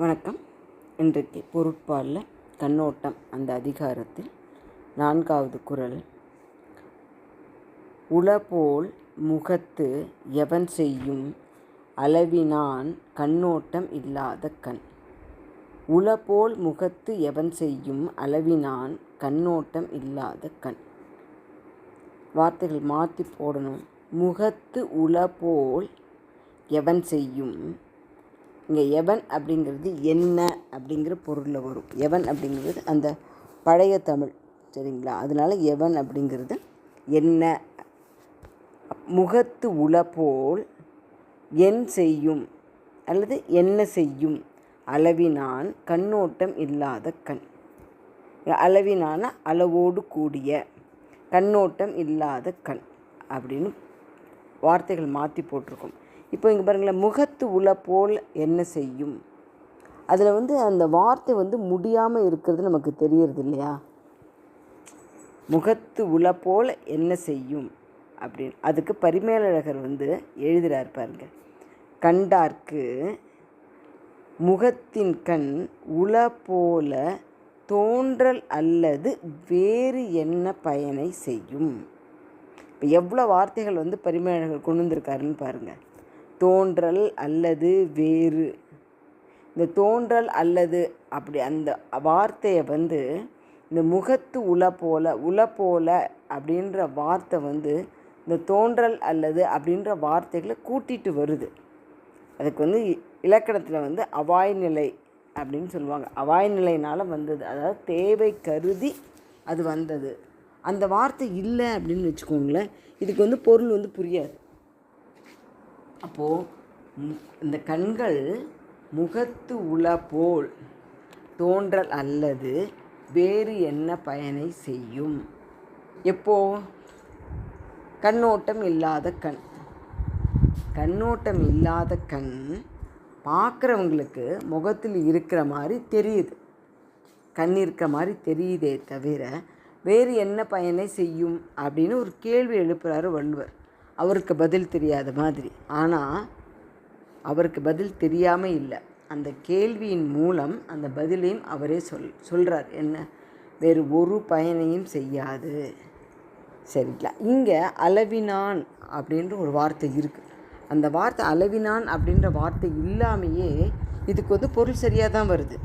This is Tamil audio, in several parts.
வணக்கம். இன்றைக்கு பொருட்பாலில் கண்ணோட்டம் அந்த அதிகாரத்தில் நான்காவது குரல். உளபோல் முகத்து எவன் செய்யும்? அளவினான் கண்ணோட்டம் இல்லாத கண். உளபோல் முகத்து எவன் செய்யும்? அளவினான் கண்ணோட்டம் இல்லாத கண். வார்த்தைகள் மாற்றி போடணும். முகத்து உளபோல் எவன் செய்யும்? இங்கே எவன் அப்படிங்கிறது என்ன அப்படிங்கிற பொருளில் வரும். எவன் அப்படிங்கிறது அந்த பழைய தமிழ் சரிங்களா? அதனால் எவன் அப்படிங்கிறது என்ன? முகத்து உள போல் என் செய்யும் அல்லது என்ன செய்யும்? அளவினான் கண்ணோட்டம் இல்லாத கண். அளவினான அளவோடு கூடிய கண்ணோட்டம் இல்லாத கண் அப்படின்னு வார்த்தைகள் மாற்றி போட்டிருக்கோம். இப்போ இங்கே பாருங்களேன் முகத்து உல போல் என்ன செய்யும்? அதில் வந்து அந்த வார்த்தை வந்து முடியாமல் இருக்கிறது நமக்கு தெரியறது இல்லையா? முகத்து உல போல் என்ன செய்யும்? அப்படின்னு. அதுக்கு பரிமேலழகர் வந்து எழுதுகிறார் பாருங்க. கண்டார்க்கு முகத்தின் கண் உல போல தோன்றல் அல்லது வேறு என்ன பயனை செய்யும்? இப்போ எவ்வளோ வார்த்தைகள் வந்து பரிமேலழகர் கொண்டு வந்திருக்காருன்னு பாருங்கள் தோன்றல் அல்லது வேறு. இந்த தோன்றல் அல்லது அப்படி அந்த வார்த்தையை வந்து இந்த முகத்து உல போல உல போல அப்படின்ற வார்த்தை வந்து இந்த தோன்றல் அல்லது அப்படின்ற வார்த்தைகளை கூட்டிகிட்டு வருது. அதுக்கு வந்து இலக்கணத்தில் வந்து அவாய் நிலை அப்படின்னு சொல்லுவாங்க. அவாய் நிலைனால் வந்தது. அதாவது தேவை கருதி அது வந்தது. அந்த வார்த்தை இல்லை அப்படின்னு வச்சுக்கோங்களேன். இதுக்கு வந்து பொருள் வந்து புரியாது. அப்போது இந்த கண்கள் முகத்து உல போல் தோன்றல் அல்லது வேறு என்ன பயனை செய்யும்? எப்போ? கண்ணோட்டம் இல்லாத கண். கண்ணோட்டம் இல்லாத கண் பார்க்குறவங்களுக்கு முகத்தில் இருக்கிற மாதிரி தெரியுது. கண் இருக்கிற மாதிரி தெரியுதே தவிர வேறு என்ன பயனை செய்யும்? அப்படின்னு ஒரு கேள்வி எழுப்புகிறாரு வள்ளுவர். அவருக்கு பதில் தெரியாத மாதிரி. ஆனால் அவருக்கு பதில் தெரியாமல் இல்லை. அந்த கேள்வியின் மூலம் அந்த பதிலையும் அவரே சொல் சொல்கிறார் என்ன? வேறு ஒரு பயனையும் செய்யாது. சரிங்களா? இங்கே அளவினான் அப்படின்ற ஒரு வார்த்தை இருக்குது அந்த வார்த்தை அளவினான் அப்படின்ற வார்த்தை இல்லாமையே இதுக்கு வந்து பொருள் சரியாக தான் வருது.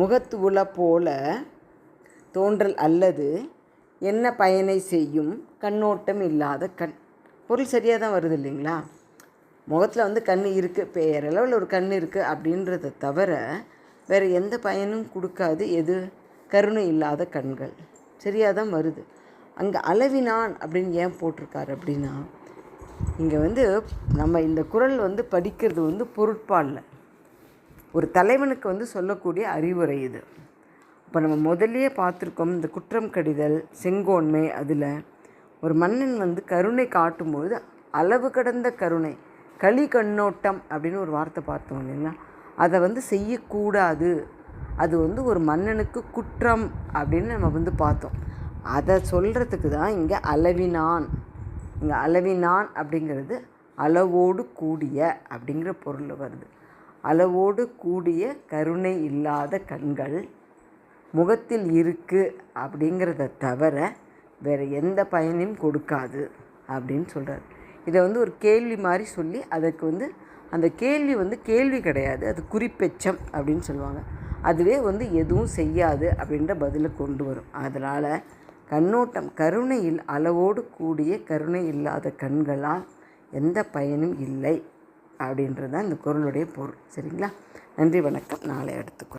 முகத்து உல போல தோன்றல் அல்லது என்ன பயனை செய்யும் கண்ணோட்டம் இல்லாத கண். பொருள் சரியாக தான் வருது இல்லைங்களா? முகத்தில் வந்து கண் இருக்குது பேரளவில் ஒரு கண் இருக்குது அப்படின்றத தவிர வேறு எந்த பயனும் கொடுக்காது. எது? கருணை இல்லாத கண்கள். சரியாக தான் வருது. அங்கே அளவினான் அப்படின்னு ஏன் போட்டிருக்காரு அப்படின்னா இங்கே வந்து நம்ம இந்த குரல் வந்து படிக்கிறது வந்து பொருட்பாலில். ஒரு தலைவனுக்கு வந்து சொல்லக்கூடிய அறிவுரை இது. இப்போ நம்ம முதல்லையே பார்த்துருக்கோம் இந்த குற்றம் கடிதல் செங்கோன்மை அதில் ஒரு மன்னன் வந்து கருணை காட்டும்பொழுது அளவு கடந்த கருணை களி கண்ணோட்டம் அப்படின்னு ஒரு வார்த்தை பார்த்தோம் இல்லைங்களா? அதை வந்து செய்யக்கூடாது. அது வந்து ஒரு மன்னனுக்கு குற்றம் அப்படின்னு நம்ம வந்து பார்த்தோம். அதை சொல்கிறதுக்கு தான் இங்கே அளவினான். இங்கே அளவினான் அப்படிங்கிறது அளவோடு கூடிய அப்படிங்கிற பொருள் வருது. அளவோடு கூடிய கருணை இல்லாத கண்கள் முகத்தில் இருக்குது அப்படிங்கிறத தவிர வேறு எந்த பயனையும் கொடுக்காது அப்படின்னு சொல்கிறார் இதை வந்து ஒரு கேள்வி மாதிரி சொல்லி அதுக்கு வந்து அந்த கேள்வி வந்து கேள்வி கிடையாது அது குறிப்பெச்சம் அப்படின்னு சொல்லுவாங்க. அதுவே வந்து எதுவும் செய்யாது அப்படின்ற பதிலை கொண்டு வரும். அதனால் கண்ணோட்டம் கருணையில் அளவோடு கூடிய கருணை இல்லாத கண்களால் எந்த பயனும் இல்லை அப்படின்றது தான் இந்த குரலுடைய பொருள். சரிங்களா? நன்றி வணக்கம். நாளை எடுத்துக்கோ